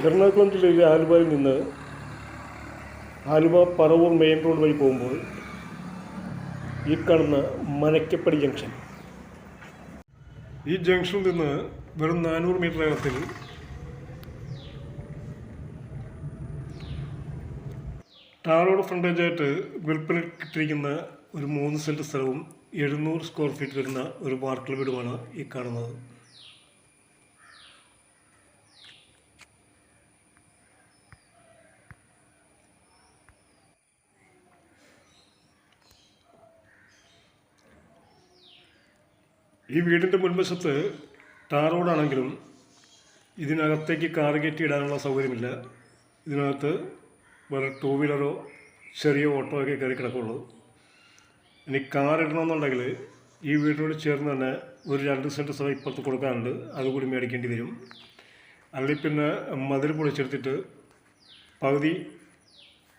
എറണാകുളം ജില്ലയിലെ ആലുവയിൽ നിന്ന് ആലുവ പറവൂർ മെയിൻ റോഡ് വഴി പോകുമ്പോൾ ഈ കാണുന്ന മനക്കപ്പടി ജംഗ്ഷൻ. ഈ ജംഗ്ഷനിൽ നിന്ന് വെറും നാനൂറ് മീറ്റർ അകത്തിൽ ടാറോഡ് ഫ്രണ്ടേജായിട്ട് വിൽപ്പന കിട്ടിയിരിക്കുന്ന ഒരു മൂന്ന് സെന്റ് സ്ഥലവും എഴുന്നൂറ് സ്ക്വയർ ഫീറ്റ് വരുന്ന ഒരു വാർക്കൽ വീടുമാണ് ഈ കാണുന്നത്. ഈ വീടിന്റെ മുൻവശത്ത് ടാർ റോഡാണെങ്കിലും ഇതിനകത്തേക്ക് കാർ കയറ്റി ഇടാനുള്ള സൗകര്യമില്ല. ഇതിനകത്ത് വേറെ ടൂ വീലറോ ചെറിയ ഓട്ടോ ഒക്കെ കയറി കിടക്കുള്ളൂ. ഇനി കാർ ഇടണമെന്നുണ്ടെങ്കിൽ ഈ വീടിനോട് ചേർന്ന് തന്നെ ഒരു രണ്ട് സെന്റ് സ്ഥലം ഇപ്പുറത്ത് കൊടുക്കാനുണ്ട്. അതുകൂടി മേടിക്കേണ്ടി വരും. അല്ലെങ്കിൽ പിന്നെ മതിൽ പൊളിച്ചെടുത്തിട്ട് പകുതി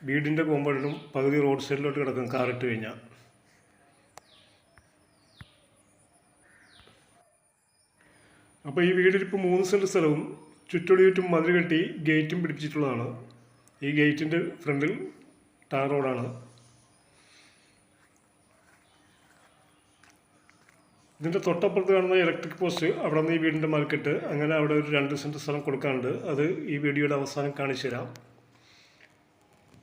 വീടിന്റെ കോമ്പൗണ്ടിലും പകുതി റോഡ് സൈഡിലോട്ട് കിടക്കും കാറിട്ട് കഴിഞ്ഞാൽ അപ്പോൾ ഈ വീടിൽ ഇപ്പോൾ മൂന്ന് സെന്റ് സ്ഥലവും ചുറ്റോടി ചുറ്റും മതിൽ കെട്ടി ഗേറ്റും പിടിപ്പിച്ചിട്ടുള്ളതാണ്. ഈ ഗേറ്റിന്റെ ഫ്രണ്ടിൽ ടാർ റോഡാണ്. ഇതിന്റെ തൊട്ടപ്പുറത്ത് കാണുന്ന ഇലക്ട്രിക് പോസ്റ്റ് അവിടെ നിന്ന് ഈ വീടിന്റെ മാർക്കറ്റ് അങ്ങനെ അവിടെ ഒരു രണ്ട് സെന്റ് സ്ഥലം കൊടുക്കാനുണ്ട്. അത് ഈ വീഡിയോയുടെ അവസാനം കാണിച്ചു തരാം.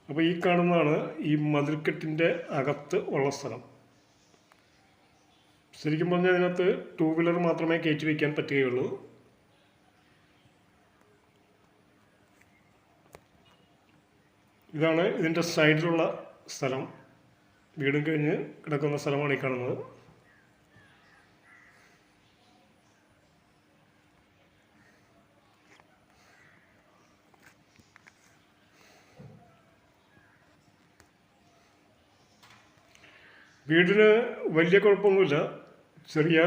അപ്പോൾ ഈ കാണുന്നതാണ് ഈ മതിൽക്കെട്ടിന്റെ അകത്ത് ഉള്ള സ്ഥലം. ശരിക്കും പറഞ്ഞാൽ അതിനകത്ത് ടൂ വീലർ മാത്രമേ കയറ്റി വയ്ക്കാൻ പറ്റുകയുള്ളൂ. ഇതാണ് ഇതിന്റെ സൈഡിലുള്ള സ്ഥലം. വീടും കഴിഞ്ഞ് കിടക്കുന്ന സ്ഥലമാണ് ഈ കാണുന്നത്. വീടിന് വലിയ കുഴപ്പമൊന്നുമില്ല. ചെറിയ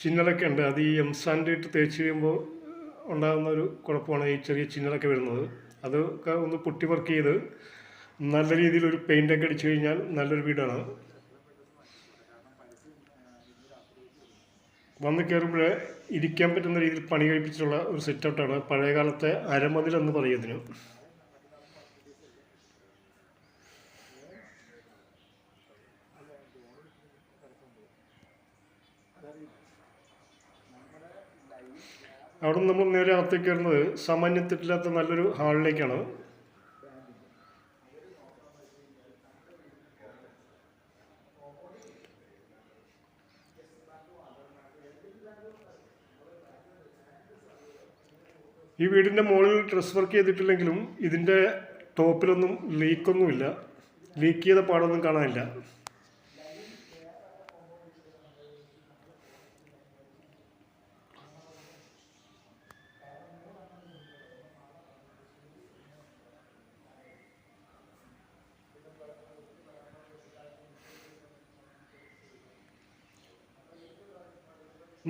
ചിന്നലൊക്കെ ഉണ്ട്. അത് ഈ എംസാൻഡ് ഇട്ട് തേച്ച് കഴിയുമ്പോൾ ഉണ്ടാകുന്ന ഒരു കുഴപ്പമാണ് ഈ ചെറിയ ചിന്നലൊക്കെ വരുന്നത്. അതൊക്കെ ഒന്ന് പൊട്ടി വർക്ക് ചെയ്ത് നല്ല രീതിയിൽ ഒരു പെയിന്റൊക്കെ അടിച്ചു കഴിഞ്ഞാൽ നല്ലൊരു വീടാണ്. വന്ന് കയറുമ്പോൾ ഇരിക്കാൻ പറ്റുന്ന രീതിയിൽ പണി കഴിപ്പിച്ചിട്ടുള്ള ഒരു സെറ്റ് ഔട്ടാണ് പഴയ കാലത്തെ അരമതിൽ എന്ന് പറയുന്നതിന് അവിടെ നമ്മൾ നേരെ അകത്തേക്ക് വരുന്നത് സാമാന്യത്തിട്ടില്ലാത്ത നല്ലൊരു ഹാളിലേക്കാണ്. ഈ വീടിന്റെ മുകളിൽ ഡ്രസ് വർക്ക് ചെയ്തിട്ടില്ലെങ്കിലും ഇതിന്റെ ടോപ്പിലൊന്നും ലീക്കൊന്നുമില്ല ലീക്ക് ചെയ്ത പാടൊന്നും കാണാനില്ല.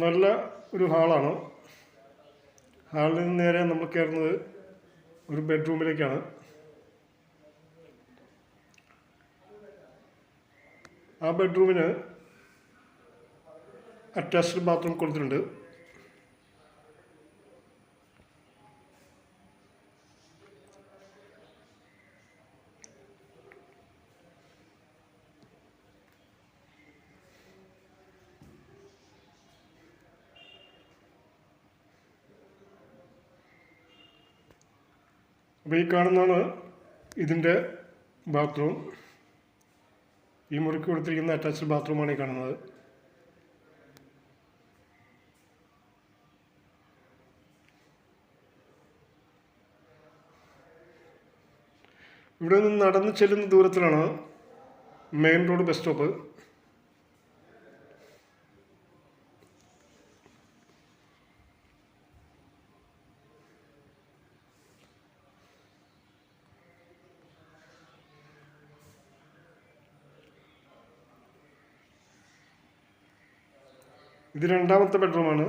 നല്ല ഒരു ഹാളാണ്. ഹാളിൽ നിന്ന് നേരെ നമ്മൾ കയറുന്നത് ഒരു ബെഡ്റൂമിലേക്കാണ്. ആ ബെഡ്റൂമിന് അറ്റാച്ച്ഡ് ബാത്റൂം കൊടുത്തിട്ടുണ്ട്. അപ്പോൾ ഈ കാണുന്നതാണ് ഇതിന്റെ ബാത്റൂം ഈ മുറിക്ക് കൊടുത്തിരിക്കുന്ന അറ്റാച്ച്ഡ് ബാത്റൂമാണ് ഈ കാണുന്നത്. ഇവിടെ നിന്ന് നടന്ന് ചെല്ലുന്ന ദൂരത്തിലാണ് മെയിൻ റോഡ് ബസ് സ്റ്റോപ്പ് ഇത് രണ്ടാമത്തെ ബെഡ്റൂമാണ്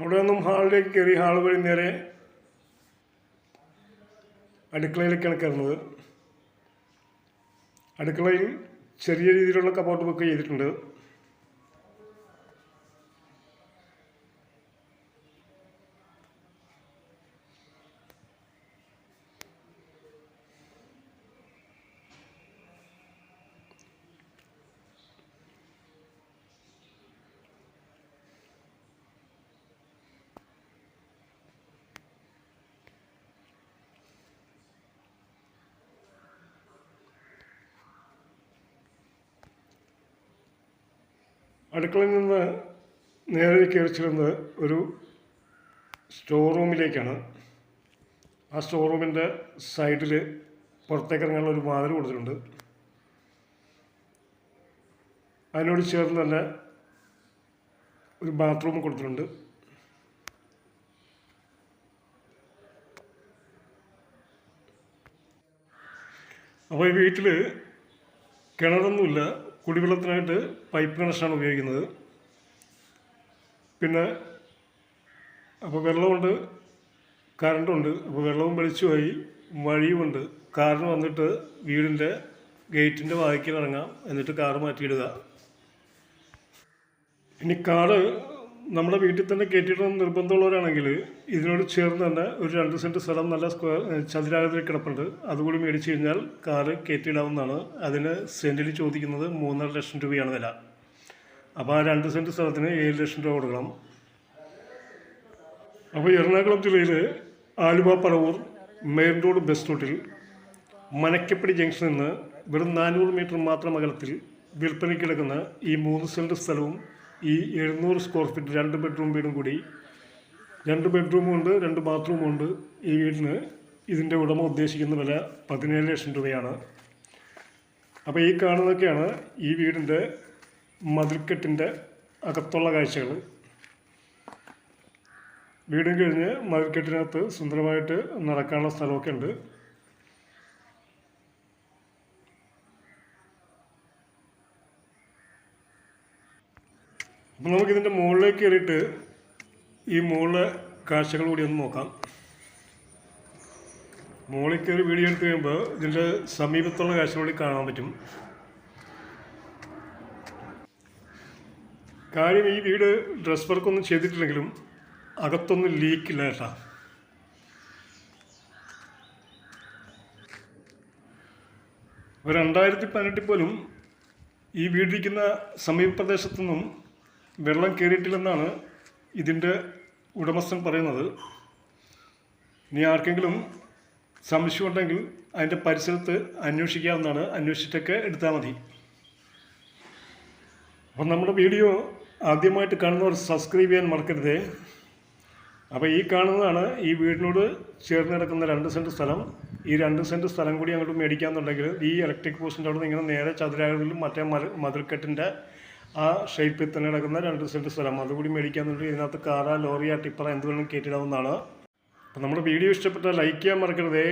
അവിടെ നിന്നും ഹാളിലേക്ക് കയറി ഹാൾ വഴി നേരെ അടുക്കളയിലേക്കാണ് കയറുന്നത്. അടുക്കളയിൽ ചെറിയ രീതിയിലുള്ള കബോർഡ് ബുക്ക് ചെയ്തിട്ടുണ്ട്. അടുക്കളയിൽ നിന്ന് നേരെ കയറി ചെല്ലുന്നത് ഒരു സ്റ്റോർ റൂമിലേക്കാണ് ആ സ്റ്റോർ റൂമിന്റെ സൈഡിൽ പുറത്തേക്ക് ഇറങ്ങാനുള്ള ഒരു വാതിൽ കൊടുത്തിട്ടുണ്ട്. അതിനോട് ചേർന്ന് തന്നെ ഒരു ബാത്റൂം കൊടുത്തിട്ടുണ്ട്. അപ്പോൾ ഈ വീട്ടിൽ കിണറൊന്നുമില്ല. കുടിവെള്ളത്തിനായിട്ട് പൈപ്പ് കണക്ഷനാണ് ഉപയോഗിക്കുന്നത്. പിന്നെ അപ്പോൾ വെള്ളമുണ്ട് കറണ്ടുണ്ട് അപ്പോൾ വെള്ളവും വെളിച്ചുമായി വഴിയുമുണ്ട്. കാറിന് വന്നിട്ട് വീടിന്റെ ഗേറ്റിന്റെ വാതിക്കൽ ഇറങ്ങാം. എന്നിട്ട് കാറ് മാറ്റിയിടുക. ഇനി കാറ് നമ്മുടെ വീട്ടിൽ തന്നെ കെട്ടിടം നിർബന്ധമുള്ളവരാണെങ്കിൽ ഇതിനോട് ചേർന്ന് തന്നെ ഒരു രണ്ട് സെന്റ് സ്ഥലം നല്ല സ്ക്വയർ ചതുരാകൃതിയിൽ കിടപ്പുണ്ട്. അതുകൂടി മേടിച്ചു കഴിഞ്ഞാൽ കാറ് കയറ്റിയിടാവുന്നതാണ് അതിന് സെന്റിൽ ചോദിക്കുന്നത് മൂന്നര ലക്ഷം രൂപയാണ് വില. അപ്പോൾ ആ രണ്ട് സെന്റ് സ്ഥലത്തിന് ഏഴ് ലക്ഷം രൂപ കൊടുക്കണം. അപ്പോൾ എറണാകുളം ജില്ലയിൽ Aluva Paravur main road bus റൂട്ടിൽ മനക്കപ്പടി ജംഗ്ഷനിൽ നിന്ന് വെറും നാനൂറ് മീറ്റർ മാത്രം അകലത്തിൽ വിൽപ്പനയ്ക്ക് കിടക്കുന്ന ഈ മൂന്ന് സെന്റ് സ്ഥലവും ഈ എഴുന്നൂറ് സ്ക്വയർ ഫീറ്റ് രണ്ട് ബെഡ്റൂം വീടും കൂടി. രണ്ട് ബെഡ്റൂമും ഉണ്ട് രണ്ട് ബാത്റൂമും ഉണ്ട് ഈ വീടിന്. ഇതിന്റെ ഉടമ ഉദ്ദേശിക്കുന്ന വില പതിനേഴ് ലക്ഷം രൂപയാണ്. അപ്പോൾ ഈ കാണുന്നതൊക്കെയാണ് ഈ വീടിന്റെ മതിൽക്കെട്ടിന്റെ അകത്തുള്ള കാഴ്ചകൾ വീടും കഴിഞ്ഞ് മതിൽക്കെട്ടിനകത്ത് സുന്ദരമായിട്ട് നടക്കാനുള്ള സ്ഥലമൊക്കെ ഉണ്ട്. അപ്പം നമുക്കിതിന്റെ മുകളിലേക്ക് കയറിയിട്ട് ഈ മുകളിലെ കാഴ്ചകൾ കൂടി ഒന്ന് നോക്കാം. മുകളിൽ കയറി വീഡിയോ എടുത്ത് കഴിയുമ്പോൾ ഇതിന്റെ സമീപത്തുള്ള കാഴ്ചകൾ കൂടി കാണാൻ പറ്റും. കാര്യം ഈ വീട് ഡ്രസ് വർക്കൊന്നും ചെയ്തിട്ടില്ലെങ്കിലും അകത്തൊന്നും ലീക്കില്ല കേട്ടാ. രണ്ടായിരത്തി പതിനെട്ടിൽ പോലും ഈ വീടിരിക്കുന്ന സമീപ പ്രദേശത്തൊന്നും വെള്ളം കയറിയിട്ടില്ലെന്നാണ് ഇതിന്റെ ഉടമസ്ഥൻ പറയുന്നത്. ഇനി ആർക്കെങ്കിലും സംശയമുണ്ടെങ്കിൽ അതിന്റെ പരിസരത്ത് അന്വേഷിക്കാവുന്നതാണ്. അന്വേഷിച്ചിട്ടൊക്കെ എടുത്താൽ മതി. അപ്പം നമ്മുടെ വീഡിയോ ആദ്യമായിട്ട് കാണുന്നവർ സബ്സ്ക്രൈബ് ചെയ്യാൻ മറക്കരുതേ. അപ്പോൾ ഈ കാണുന്നതാണ് ഈ വീടിനോട് ചേർന്ന് കിടക്കുന്ന രണ്ട് സെന്റ് സ്ഥലം. ഈ രണ്ട് സെന്റ് സ്ഥലം കൂടി അങ്ങോട്ട് മേടിക്കാന്നുണ്ടെങ്കിൽ ഈ ഇലക്ട്രിക് പോസ്റ്റിന്റെ അവിടെ നിന്ന് ഇങ്ങനെ നേരെ ചതുരാകൃതിയിലും മറ്റേ മതിൽക്കെട്ടിന്റെ ആ ഷേപ്പിൽ തന്നെ കിടക്കുന്ന രണ്ട് സെന്റ് സ്ഥലം. അതുകൂടി മേടിക്കാന്നുണ്ടെങ്കിൽ ഇതിനകത്ത് കാറ ലോറിയ ടിപ്പറ എന്ത് വേണമെങ്കിലും കയറ്റിടാവുന്നതാണ് അപ്പോൾ നമ്മുടെ വീഡിയോ ഇഷ്ടപ്പെട്ടാൽ ലൈക്ക് ചെയ്യാൻ മറക്കരുതേ.